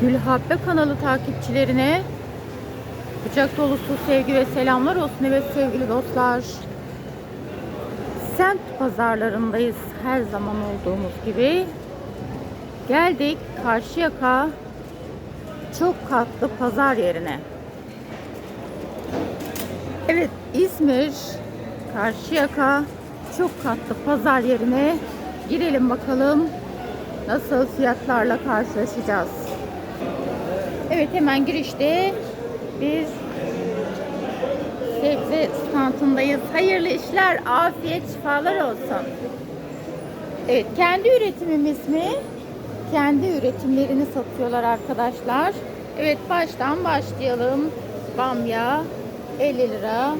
Gülhabbe kanalı takipçilerine kucak dolusu sevgi ve selamlar olsun. Evet sevgili dostlar. Semt pazarlarındayız her zaman olduğumuz gibi. Geldik Karşıyaka çok katlı pazar yerine. Evet İzmir Karşıyaka çok katlı pazar yerine girelim bakalım nasıl fiyatlarla karşılaşacağız. Evet hemen girişte bir sebze standındayız. Hayırlı işler, afiyet, şifalar olsun. Evet kendi üretimimiz mi? Kendi üretimlerini satıyorlar arkadaşlar. Evet baştan başlayalım. Bamya 50 lira.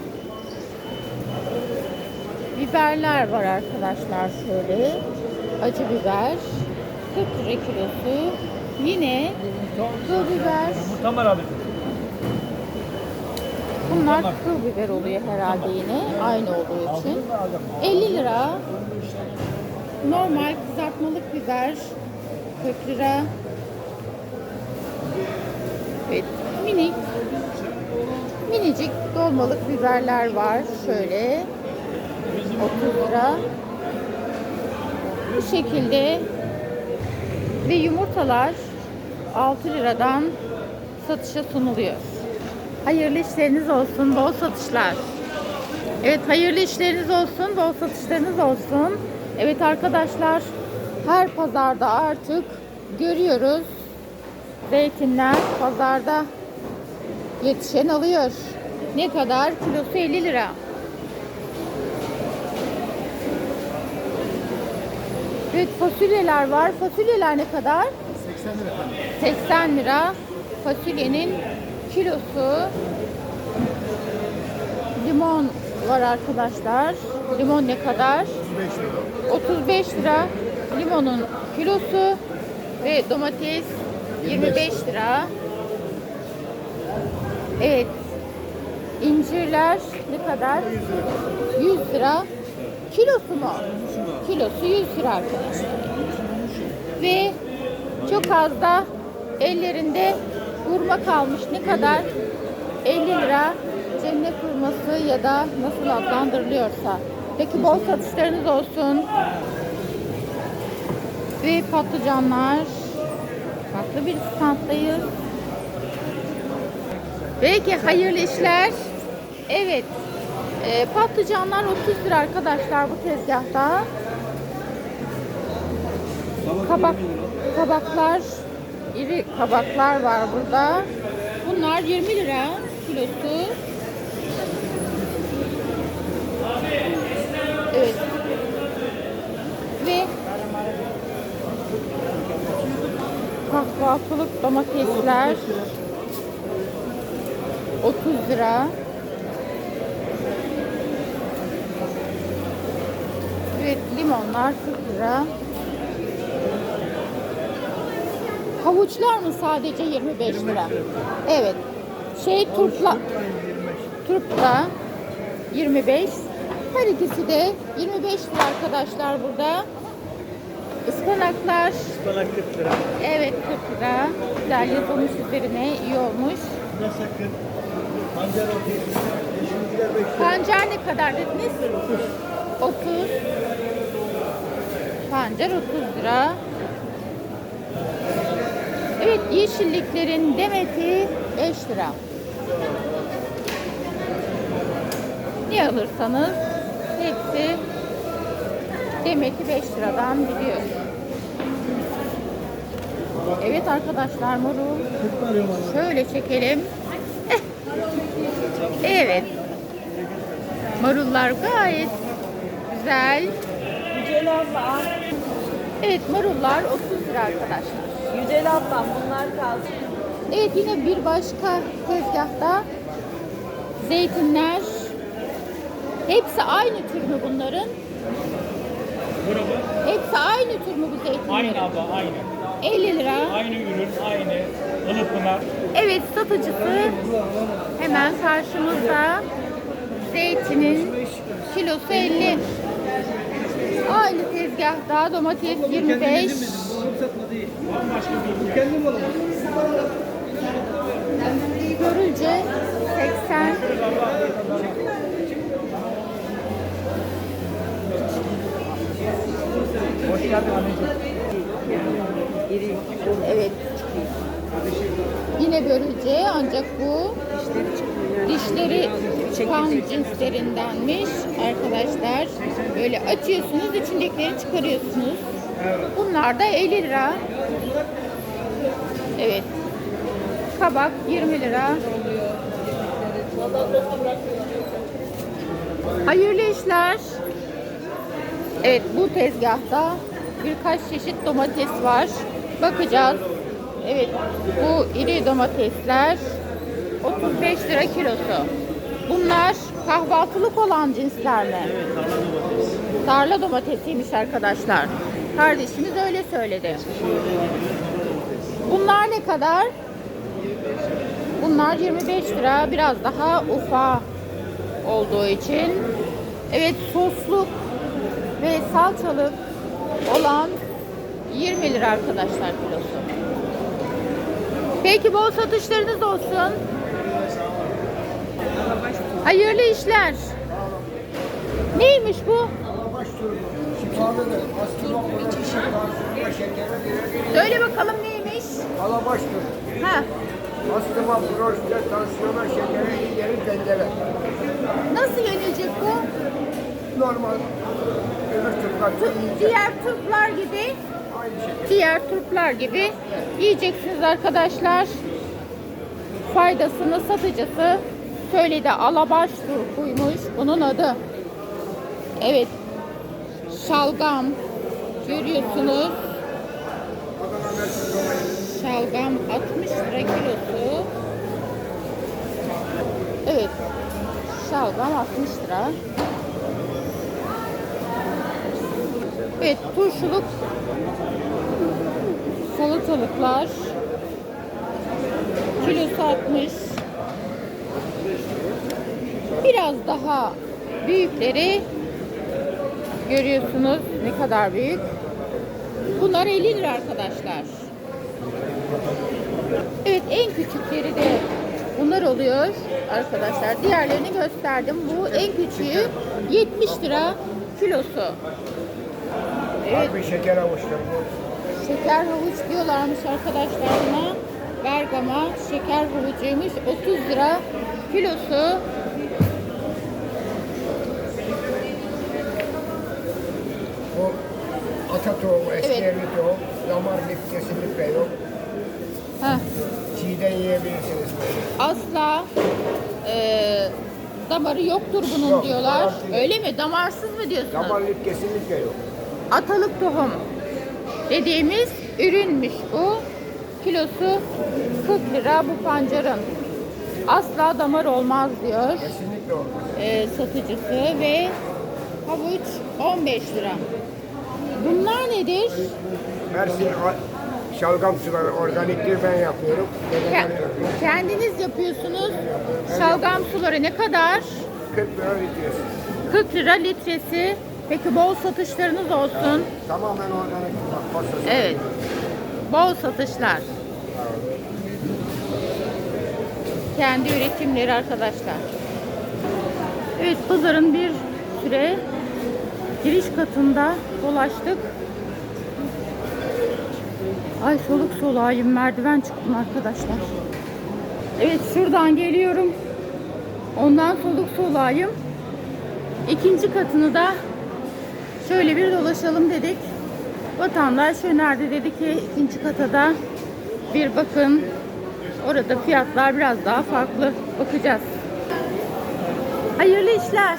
Biberler var arkadaşlar şöyle. Acı biber 40 lira kilosu. Yine kıl biber. Yumurtam var abi. Bunlar kıl biber oluyor herhalde yine. Aynı olduğu için. 50 lira. Normal kızartmalık biber 40 lira. Evet, minik minicik dolmalık biberler var. Şöyle 30 lira. Bu şekilde ve yumurtalar 6 liradan satışa sunuluyor. Hayırlı işleriniz olsun, bol satışlar. Evet, hayırlı işleriniz olsun, bol satışlarınız olsun. Evet arkadaşlar, her pazarda artık görüyoruz. Zeytinler pazarda yetişen alıyor. Ne kadar? Kilosu 50 lira. Evet fasulyeler var. Fasulyeler ne kadar? 80 lira efendim. 80 lira fasulyenin kilosu. Limon var arkadaşlar. Limon ne kadar? 35 lira. 35 lira limonun kilosu ve domates 25 lira. Evet. İncirler ne kadar? 100 lira. Kilosu mu? Kilosu 100 lira arkadaşlar. Ve çok az da ellerinde hurma kalmış. Ne kadar? 50 lira cennet hurması ya da nasıl adlandırılıyorsa. Peki bol satışlarınız olsun. Ve patlıcanlar. Farklı bir standdayız. Peki hayırlı işler. Evet. e, patlıcanlar 30 lira arkadaşlar bu tezgahta. Kabak, kabaklar, iri kabaklar var burada. Bunlar 20 lira kilosu. Evet. Ve kahvaltılık domatesler 30 lira. Evet limonlar 40 lira. Havuçlar mı sadece 25 lira? Evet. Şey turpla turpla 25. Her ikisi de 25 lira arkadaşlar burada. Ispanaklar Ispanak 40 lira. evet 40 lira. Güzel yazılmış üzerine iyi olmuş. Ne sakın. Pancar 30 lira. Yeşillikler 5 lira. Pancar ne kadar dediniz? 30. Pancar 30 lira. Evet yeşilliklerin demeti 5 lira. Ne alırsanız hepsi demeti 5 liradan gidiyor. Evet arkadaşlar marul 40 lira bana. Şöyle çekelim. evet. Marullar gayet güzel. Evet marullar 30 lira arkadaşlar. Yücel ablam bunlar kaldı. Evet yine bir başka tezgahta zeytinler. Hepsi aynı tür mü bunların? Grubu Hepsi aynı tür mü bu zeytinlerin? aynı abla aynı. 50 lira. Aynı ürün aynı. Ilıpınar. Evet satıcısı hemen karşımızda. Zeytinin kilosu 50. Aynı tezgahta domates 25. Görünce 80 Evet. Yine börülce ancak bu dişleri kan cinslerindenmiş arkadaşlar. Böyle açıyorsunuz içindekileri çıkarıyorsunuz. Bunlar da 50 lira. Evet. Kabak 20 lira. Hayırlı işler. Evet bu tezgahta birkaç çeşit domates var. Bakacağız. Evet bu iri domatesler 35 lira kilosu. Bunlar kahvaltılık olan cinsler mi? Tarla domatesiymiş arkadaşlar. Kardeşimiz öyle söyledi. Bunlar ne kadar? Bunlar 25 lira. Biraz daha ufa olduğu için. Evet sosluk ve salçalık olan 20 lira arkadaşlar kilosu. Peki bol satışlarınız olsun. Hayırlı işler. Neymiş bu? Alabaş turbu. Şifalıdır. Astırma olur. Tansiyona, şekere girer. Söyle bakalım neymiş? Alabaş turbu. Ha, Astıma, prostat, tansiyona, şekere gelir dengele. nasıl yenilecek bu? Normal. Öbür turplar yiyecek. Diğer turplar gibi, Aynı şekilde. diğer turplar gibi yiyeceksiniz arkadaşlar. Faydasını satıcısı söyledi. Alabaş turpuymuş bunun adı. Evet. Şalgam görüyorsunuz. Şalgam 60 lira kilosu. Evet. Şalgam 60 lira. Evet, turşuluk salatalıklar kilosu 60. Biraz daha büyükleri görüyorsunuz ne kadar büyük. Bunlar 50 lira arkadaşlar. Evet en küçükleri de bunlar oluyor arkadaşlar. Diğerlerini gösterdim. Bu en küçüğü 70 lira kilosu. Evet Harbi şeker avuçları bu. şeker havuç diyorlarmış arkadaşlar buna. Bergama şeker havucuymuş 30 lira kilosu. Ata tohumu, eski Evet. yerli tohum. Damar lif kesinlikle yok. Heh, Çiğden yiyebilirsiniz böyle. asla eee, damarı yoktur bunun Yok, diyorlar. değil. Öyle mi? Damarsız mı diyorsunuz? Damar lif kesinlikle yok. Atalık tohum dediğimiz ürünmüş bu. Kilosu 40 lira bu pancarın. Asla damar olmaz diyor Kesinlikle olmaz. e, satıcısı ve havuç 15 lira. Bunlar nedir? Mersin a- şalgam suları organiktir ben yapıyorum. Ke- Dedem yapıyor. kendiniz yapıyorsunuz. Şalgam suları ne kadar? 40 lira litresi. 40 lira litresi. Peki bol satışlarınız olsun. Tamamen organik. Bak, pastası. Evet. Bol satışlar. Kendi üretimleri arkadaşlar. Evet pazarın bir süre giriş katında dolaştık. Ay soluk soluğayım merdiven çıktım arkadaşlar. Evet şuradan geliyorum. Ondan soluk soluğayım. İkinci katını da şöyle bir dolaşalım dedik. Vatandaş önerdi dedi ki ikinci kata da bir bakın. Orada fiyatlar biraz daha farklı. Bakacağız. Hayırlı işler.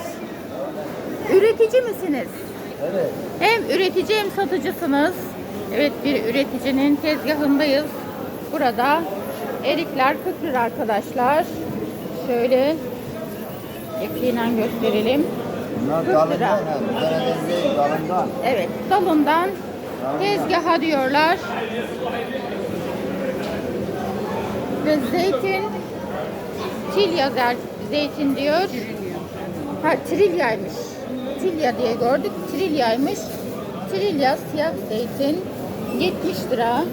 Üretici misiniz? Evet. Hem üretici hem satıcısınız. Evet bir üreticinin tezgahındayız. Burada erikler 40 lira arkadaşlar. Şöyle yakinen gösterelim. Bunlar 40 dalından lira. değil, dalından. Evet dalından tezgaha diyorlar. Ve zeytin Tilya zer- zeytin diyor. Ha trilyaymış. Trilya diye gördük. Trilya'ymış. Trilya siyah zeytin 70 lira.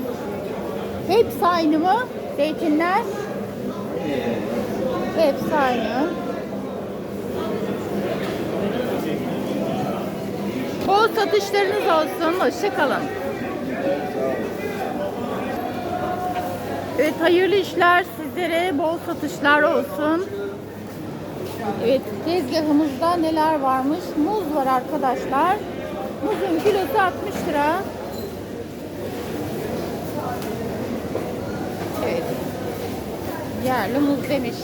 Hepsi aynı mı? Zeytinler? Hepsi aynı. Bol satışlarınız olsun. Hoşçakalın. Evet hayırlı işler sizlere. Bol satışlar olsun. Evet tezgahımızda neler varmış? Muz var arkadaşlar. Muzun kilosu 60 lira. Evet. Yerli muz demiş.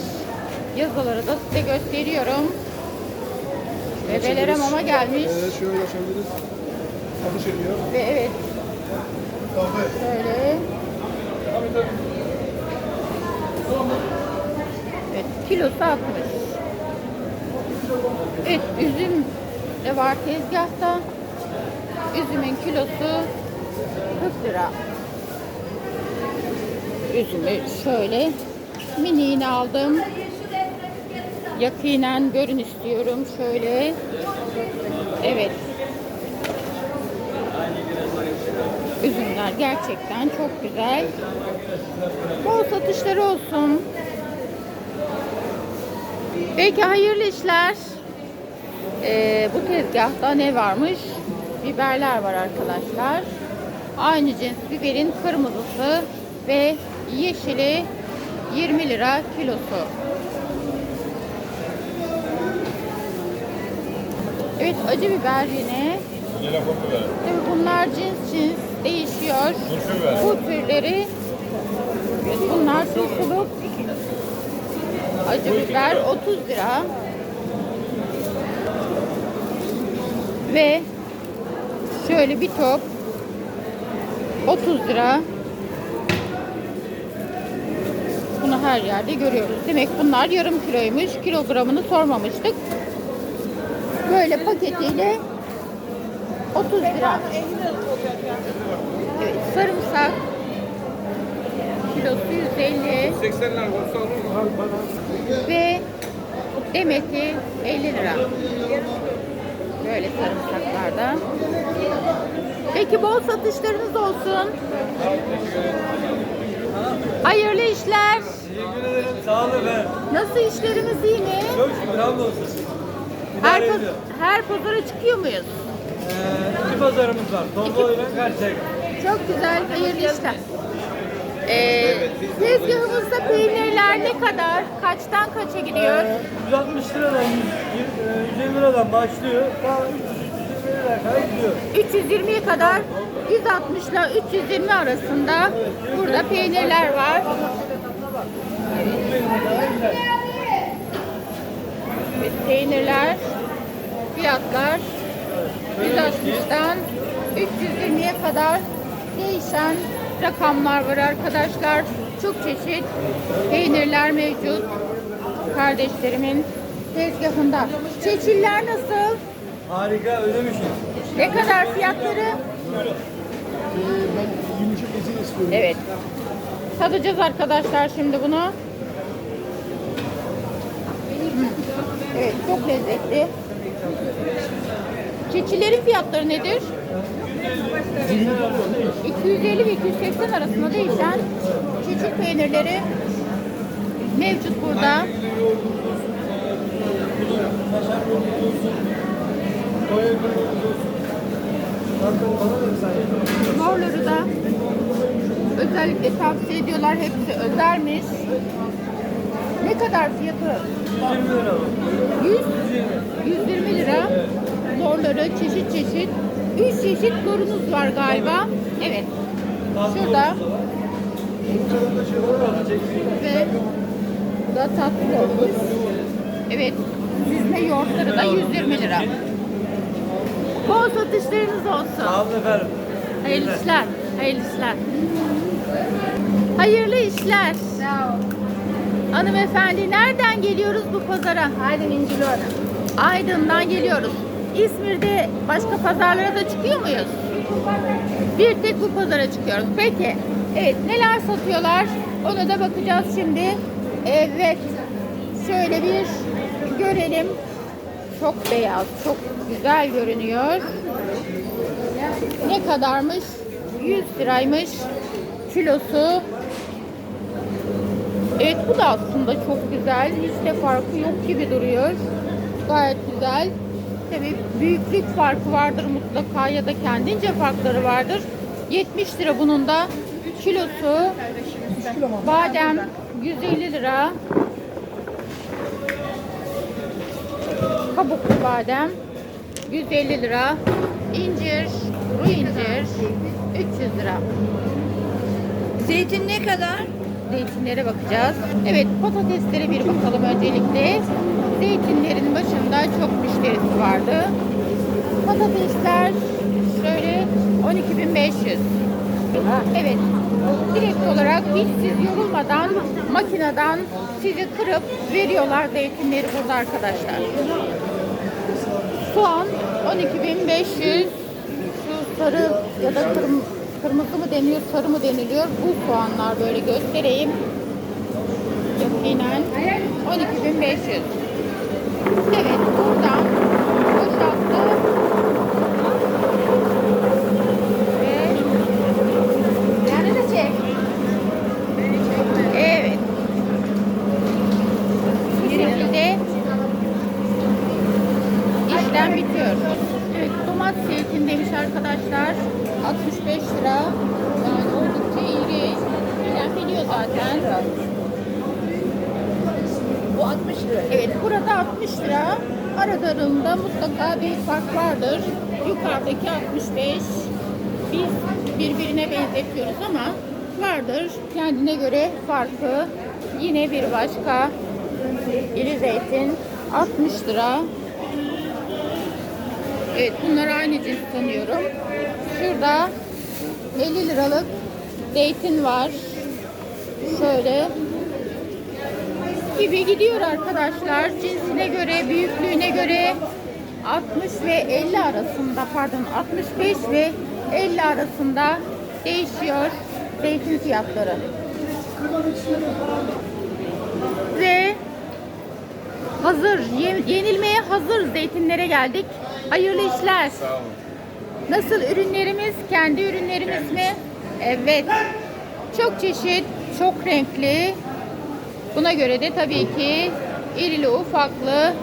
Yazıları da size gösteriyorum. Bebelere mama gelmiş. Evet şöyle açabiliriz. Atış ediyor. Ve evet şöyle. Evet kilosu 60. Evet üzüm de var tezgahta. Üzümün kilosu 40 lira. Üzümü şöyle miniğini aldım. Yakinen görün istiyorum şöyle. Evet. Üzümler gerçekten çok güzel. Bol satışları olsun. Peki hayırlı işler. Ee, bu tezgahta ne varmış? Biberler var arkadaşlar. Aynı cins biberin kırmızısı ve yeşili 20 lira kilosu. Evet acı biber yine. Tabii bunlar cins cins değişiyor. Bu türleri bunlar turşuluk. Acı biber 30 lira. Ve şöyle bir top 30 lira. Bunu her yerde görüyoruz. Demek bunlar yarım kiloymuş. Kilogramını sormamıştık. Böyle paketiyle 30 lira. Evet, sarımsak kilosu 150 80'ler olsa ve demeti 50 lira. Böyle sarımsaklarda. Peki bol satışlarınız olsun. Hayırlı işler. Teşekkür ederim. Sağ olun ben. Nasıl işlerimiz iyi mi? Çok şükür hamdolsun. Her, paz- her pazara çıkıyor muyuz? Ee, iki pazarımız var. Tolga ile Karşıyaka. Çok güzel, hayırlı işler. Ee, tezgahımızda peynirler ne kadar? Kaçtan kaça gidiyor? Ee, 160 liradan 100, e, 150 liradan başlıyor. Daha 300 liraya kadar gidiyor. 320'ye kadar 160 ile 320 arasında burada peynirler var. Evet, peynirler, fiyatlar 160'dan 320'ye kadar değişen rakamlar var arkadaşlar. Çok çeşit peynirler mevcut. Kardeşlerimin tezgahında. Çeçiller nasıl? Harika ödemişim. Ne kadar fiyatları? ben yumuşak ezin istiyorum. Evet. Tadacağız arkadaşlar şimdi bunu. Evet çok lezzetli. Keçilerin fiyatları nedir? 250 ve 280 arasında değişen çeçil peynirleri mevcut burada. Morları da özellikle tavsiye ediyorlar. Hepsi özelmiş. Ne kadar fiyatı? 120 lira. 100, 120 lira. Morları çeşit çeşit. 3 çeşit morunuz var galiba. Evet. Şurada. Ve bu da tatlı olmuş. Evet. Süzme yoğurtları da 120 lira. Bol satışlarınız olsun. Sağ olun efendim. Hayırlı işler. Hayırlı işler. Hayırlı işler. Hanımefendi nereden geliyoruz bu pazara? Aydın İncilova. Aydın'dan geliyoruz. İzmir'de başka pazarlara da çıkıyor muyuz? Bir tek bu pazara çıkıyoruz. Peki. Evet neler satıyorlar? Ona da bakacağız şimdi. Evet. Şöyle bir görelim. Çok beyaz, çok güzel görünüyor. Ne kadarmış? 100 liraymış kilosu. Evet bu da aslında çok güzel. Hiç de farkı yok gibi duruyor. Gayet güzel. Tabii büyüklük farkı vardır mutlaka ya da kendince farkları vardır. 70 lira bunun da kilosu. Badem 150 lira. Kabuklu badem 150 lira. İncir, kuru incir 300 lira. Zeytin ne kadar? Zeytinlere bakacağız. Evet patateslere bir bakalım öncelikle. Zeytinlerin başında çok müşterisi vardı. Patatesler şöyle 12.500. Evet. Direkt olarak hiç siz yorulmadan makineden sizi kırıp veriyorlar zeytinleri burada arkadaşlar. Soğan 12.500. Şu sarı ya da kırm- kırmızı mı deniyor, sarı mı deniliyor? Bu soğanlar böyle göstereyim. Yakinen 12.500. Evet, круто. Aralarında mutlaka bir fark vardır. Yukarıdaki 65. Biz birbirine benzetiyoruz ama vardır. Kendine göre farkı. Yine bir başka iri zeytin 60 lira. Evet bunlar aynı cins sanıyorum. Şurada 50 liralık zeytin var. Şöyle gibi gidiyor arkadaşlar. Cinsine göre, büyüklüğüne göre 60 ve 50 arasında pardon 65 ve 50 arasında değişiyor zeytin fiyatları. Ve hazır, ye- yenilmeye hazır zeytinlere geldik. Hayırlı işler. Nasıl ürünlerimiz? Kendi ürünlerimiz mi? Evet. Çok çeşit, çok renkli. Buna göre de tabii ki irili ufaklı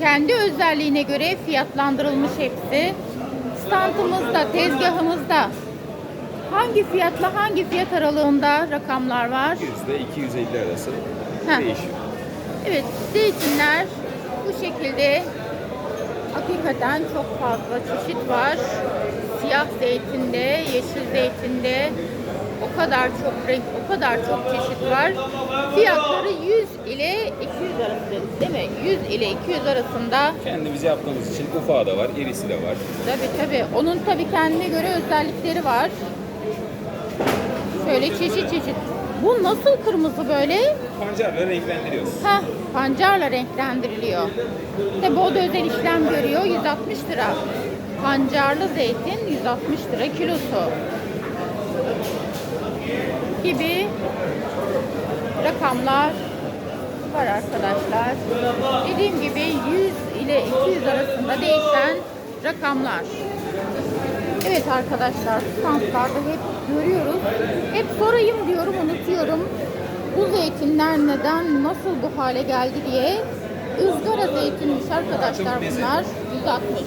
kendi özelliğine göre fiyatlandırılmış hepsi. Standımızda, tezgahımızda hangi fiyatla hangi fiyat aralığında rakamlar var? %250 arası Heh. değişiyor. Evet, zeytinler bu şekilde hakikaten çok fazla çeşit var. Siyah zeytinde, yeşil zeytinde o kadar çok renk, o kadar çok çeşit var. Fiyatları 100 ile 200 arası değil mi? 100 ile 200 arasında. Kendimiz yaptığımız için ufağı da var, irisi de var. Tabii tabii. Onun tabii kendine göre özellikleri var. Şöyle çeşit çeşit. Bu nasıl kırmızı böyle? Pancarla renklendiriyoruz. Heh, pancarla renklendiriliyor. İşte bol özel işlem görüyor 160 lira. Pancarlı zeytin 160 lira kilosu. Gibi rakamlar var arkadaşlar. Dediğim gibi 100 ile 200 arasında değişen rakamlar. Evet arkadaşlar standlarda hep görüyoruz. Hep sorayım diyorum unutuyorum. Bu zeytinler neden nasıl bu hale geldi diye. ızgara zeytinmiş arkadaşlar bunlar. 160.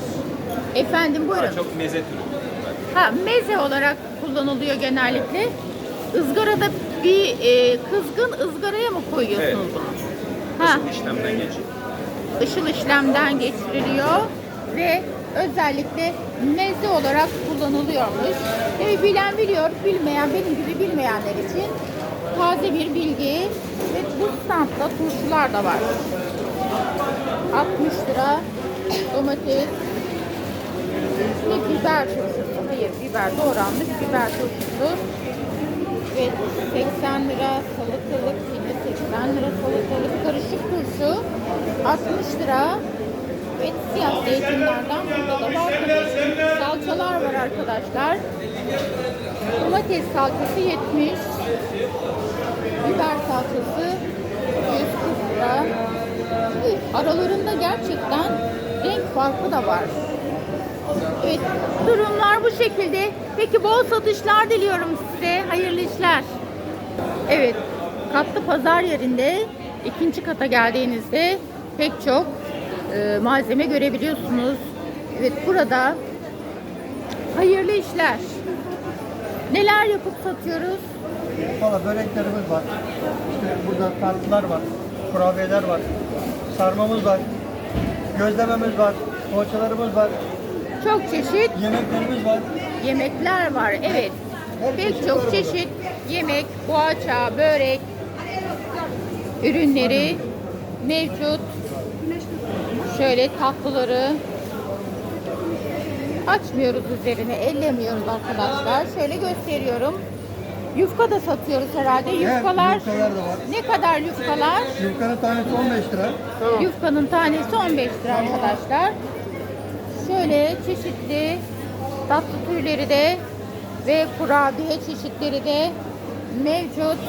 Efendim buyurun. Çok meze türü. Ha, meze olarak kullanılıyor genellikle. Izgarada bir e, kızgın ızgaraya mı koyuyorsunuz Evet. bunu? Ha, Nasıl işlemden geçiyor? ışıl işlemden geçiriliyor ve özellikle meze olarak kullanılıyormuş. Tabii bilen biliyor, bilmeyen benim gibi bilmeyenler için taze bir bilgi ve bu standta turşular da var. 60 lira domates ve biber turşusu. Hayır biber doğranmış biber turşusu. Ve 80 lira salatalık yine 80 lira salatalık karışık turşu 60 lira ve siyah zeytinlerden burada da var. Salçalar var arkadaşlar. Domates salçası 70. Biber salçası 140 lira. Evet, aralarında gerçekten renk farkı da var. Evet, durumlar bu şekilde. Peki bol satışlar diliyorum size. Hayırlı işler. Evet, katlı pazar yerinde ikinci kata geldiğinizde pek çok e, malzeme görebiliyorsunuz. Evet burada hayırlı işler. Neler yapıp satıyoruz? Valla böreklerimiz var. İşte burada tatlılar var. Kurabiyeler var. Sarmamız var. Gözlememiz var. Poğaçalarımız var. Çok çeşit Yemeklerimiz var. yemekler var. Evet. Pek çok çeşit yemek, poğaça, börek ürünleri mevcut. Şöyle tatlıları açmıyoruz üzerine, ellemiyoruz arkadaşlar. Şöyle gösteriyorum. Yufka da satıyoruz herhalde. Yufkalar yufkalar da var. ne kadar yufkalar? Yufkanın tanesi 15 lira. Yufkanın tanesi 15 lira arkadaşlar. Şöyle çeşitli tatlı türleri de ve kurabiye çeşitleri de mevcut.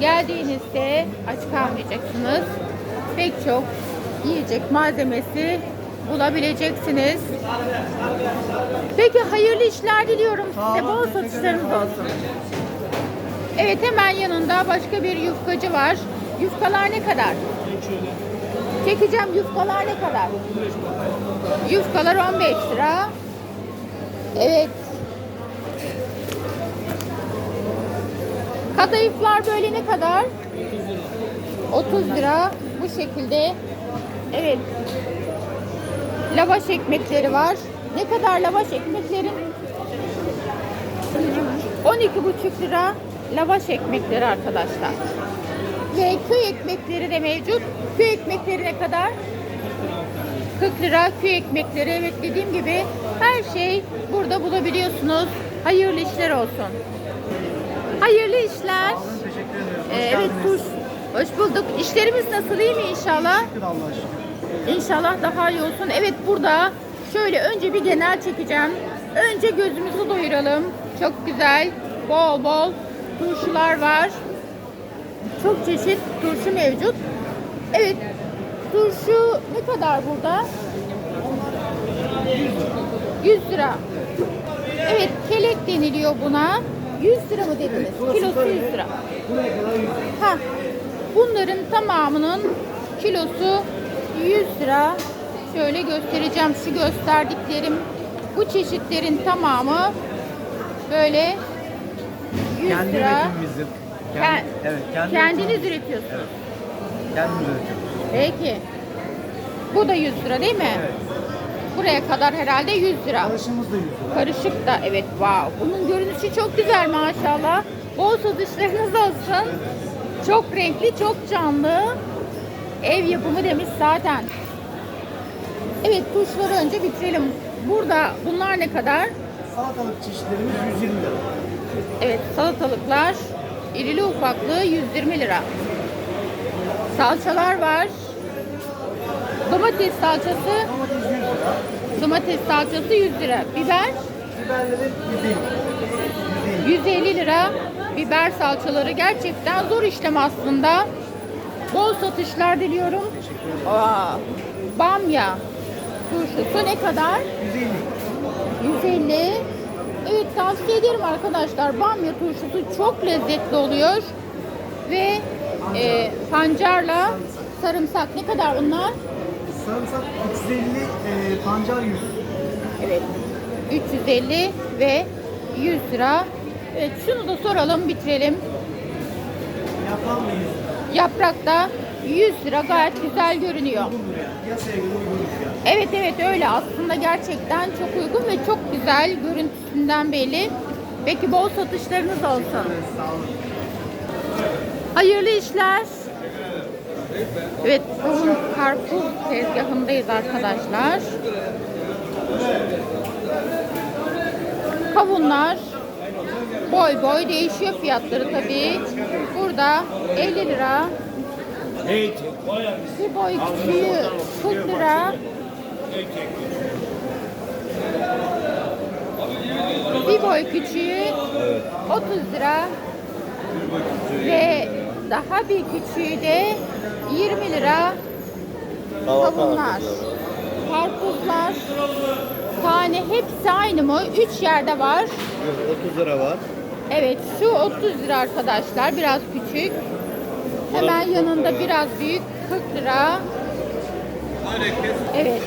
Geldiğinizde aç kalmayacaksınız. Pek çok yiyecek malzemesi bulabileceksiniz. Peki hayırlı işler diliyorum size. Bol satışlarınız olsun. Evet hemen yanında başka bir yufkacı var. Yufkalar ne kadar? Çekeceğim yufkalar ne kadar? Yufkalar 15 lira. Evet. Kadayıflar böyle ne kadar? 30 lira. Bu şekilde. Evet. Lavaş ekmekleri var. Ne kadar lavaş ekmeklerin? 12,5 lira lavaş ekmekleri arkadaşlar. Ve köy ekmekleri de mevcut. Köy ekmekleri ne kadar? 40 lira köy ekmekleri. Evet dediğim gibi her şey burada bulabiliyorsunuz. Hayırlı işler olsun. Hayırlı işler. Ee, evet. Hoş bulduk. İşlerimiz nasıl iyi mi inşallah? Allah'a şükür. İnşallah daha iyi olsun. Evet burada şöyle önce bir genel çekeceğim. Önce gözümüzü doyuralım. Çok güzel. Bol bol turşular var. Çok çeşit turşu mevcut. Evet. Turşu ne kadar burada? 100 lira. Evet kelek deniliyor buna. 100 lira mı dediniz? Kilosu 100 lira. Ha, bunların tamamının kilosu 100 lira. Şöyle göstereceğim şu gösterdiklerim. Bu çeşitlerin tamamı böyle 100 Kendi lira. üretimimizin. Ken- Kendi, evet, kendi Kendiniz üretiyorsunuz. Kendimiz üretiyoruz. Peki. Bu da 100 lira değil mi? Buraya kadar herhalde 100 lira. Karışımız da 100 lira. Karışık da evet wow. Bunun görünüşü çok güzel maşallah. Bol satışlarınız olsun. Çok renkli, çok canlı. Ev yapımı demiş zaten. Evet tuşları önce bitirelim. Burada bunlar ne kadar? Salatalık çeşitlerimiz 120 lira. Evet salatalıklar irili ufaklı 120 lira. Salçalar var. Domates salçası, Domates 100 lira. domates salçası 100 lira. Biber Biberlerin 150. 150 lira biber salçaları gerçekten zor işlem aslında. Bol satışlar diliyorum. Aa, bamya turşusu ne kadar? 150. 150. Evet tavsiye ederim arkadaşlar. Bamya turşusu çok lezzetli oluyor. Ve e, pancarla sarımsak ne kadar bunlar? Sarımsak 350, e, pancar 100. Evet. 350 ve 100 lira. Evet şunu da soralım bitirelim. Yapan da 100 lira. Yaprak da 100 lira gayet güzel görünüyor. Piyasaya göre uygun fiyat. Evet evet öyle aslında gerçekten çok uygun ve çok güzel görüntüsünden belli. Peki bol satışlarınız olsun. Sağ olun. Hayırlı işler. Evet bugün karpuz tezgahındayız arkadaşlar. Kavunlar boy boy değişiyor fiyatları tabii. Burada 50 lira. Bir boy küçüğü 40 lira. Bir boy küçüğü 30 lira. Ve daha bir küçüğü de 20 lira kavunlar. Karpuzlar. Tane hepsi aynı mı? 3 yerde var. 30 lira var. Evet şu 30 lira arkadaşlar biraz küçük. Hemen yanında biraz büyük 40 lira. Evet.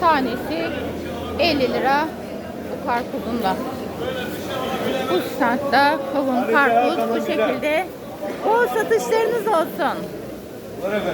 Tanesi 50 lira bu karpuzun da. Bu standta kavun karpuz bu şekilde. Bol satışlarınız olsun.